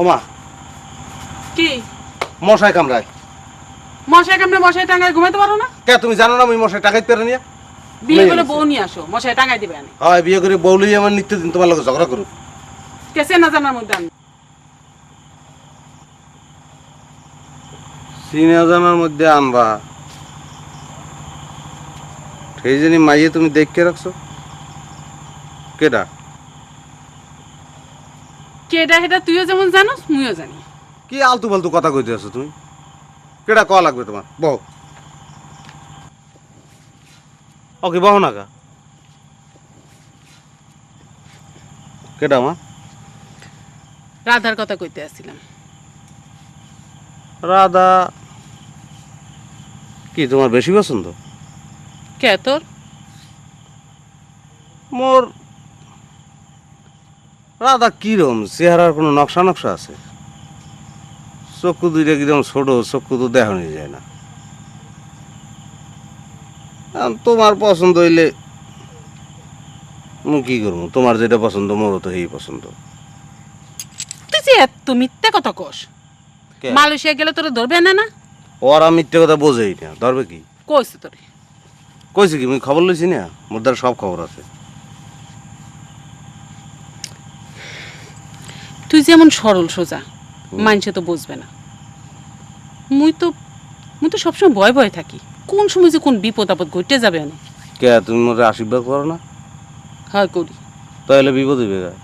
ওমা। কি? মশাই কামড়ায়। মশাই কামড়ে মশাই টাঙ্গায় ঘুমাইতে পারো না? কে তুমি জানো না আমি মশাই টাকাইতে পারে নিয়ে বিয়ে করে। বউ নিয়ে আসো মশাই টাঙ্গাই দিবে আনি। হয় বিয়ে করে বউলি আমার নিত্যদিন তোমার লোক ঝগড়া করুক। কেসে না জানার মধ্যে আমি সিনিয়া জানার মধ্যে আনবা। সেই জন্য মাইয়ে তুমি দেখকে রাখছো। কেডা? কেডা হেটা তুইও যেমন জানোস মুইও জানি। কি আলতু ফালতু কথা কইতে আছো তুমি? কেডা কয়া লাগবে তোমার? বহ। ওকে বহ না কা কেডা মা? রাধার কথা কইতে আসছিলাম। রাধা কি তোমার বেশি পছন্দ? কে তোর? মোর রাধা কিরম? চেহারার কোনো নকশা নকশা আছে? চক্ষু দুইটা কিরম ছোট চক্ষু তো দেখানি যায় না। তোমার পছন্দ হইলে কি করব? তোমার যেটা পছন্দ মোরও তো সেই পছন্দ। তুই যে এত মিথ্যে কথা কস। মালয়েশিয়া গেলে তোরা ধরবে না না? ওরা মিথ্যে কথা বোঝেই না। ধরবে কি? কইছে তোরে। কইছে কি? মুই খবর লইছি না? মোর দ্বারা সব খবর আছে। তুই যেমন সরল সোজা মানছে তো বুঝবে না। মুই তো মুই তো সবসময় ভয় ভয় থাকি। কোন সময় যে কোন বিপদ আপদ ঘটে যাবে আনে কে তুমি মোরে আশীর্বাদ করো না? হ্যাঁ করি। তাহলে বিপদ হইবে গা।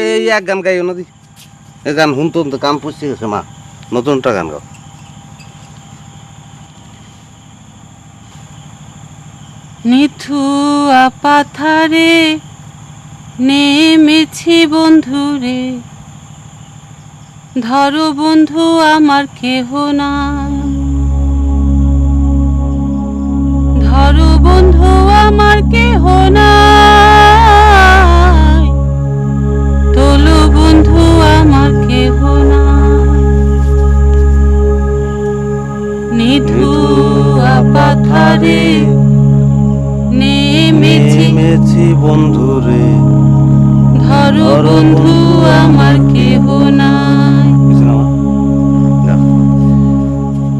এই এক গান গাইও না দি। এই গান শুনতো তো কান পচে গেছে মা। নতুনটা গান গাও। নিথুয়া পাথারে নেমেছি বন্ধুরে। ধরো বন্ধু আমার কেহ না ধরো বন্ধু আমার কেহ না তোলো বন্ধু আমার কেহ নিথুয়া পাথারে নেমেছি। মেছি বন্ধু রে। ধরো বন্ধু আমার কেহ নাই।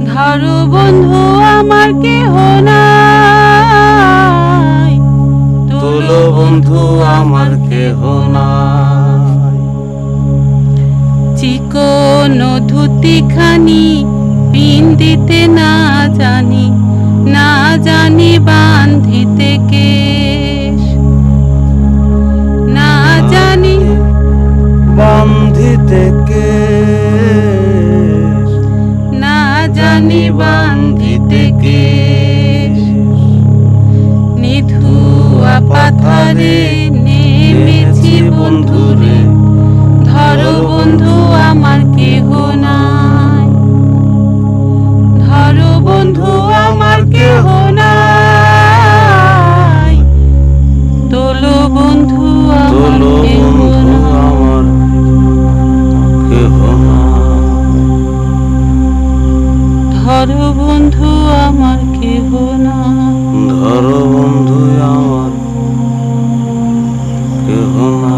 ধরো বন্ধু আমার কেহ নাই। তোলো বন্ধু আমার কেহ নাই। চিকন ধুতি খানি পিন্দিতে না জানি। না জানি বান্ধিতে কেশ না জানি বান্ধিতে কে না জানি বান্ধিতে কেশ নিধুয়া পাথারে নেমেছি বন্ধুরে ধরো ধরো বন্ধু আমার কেহ না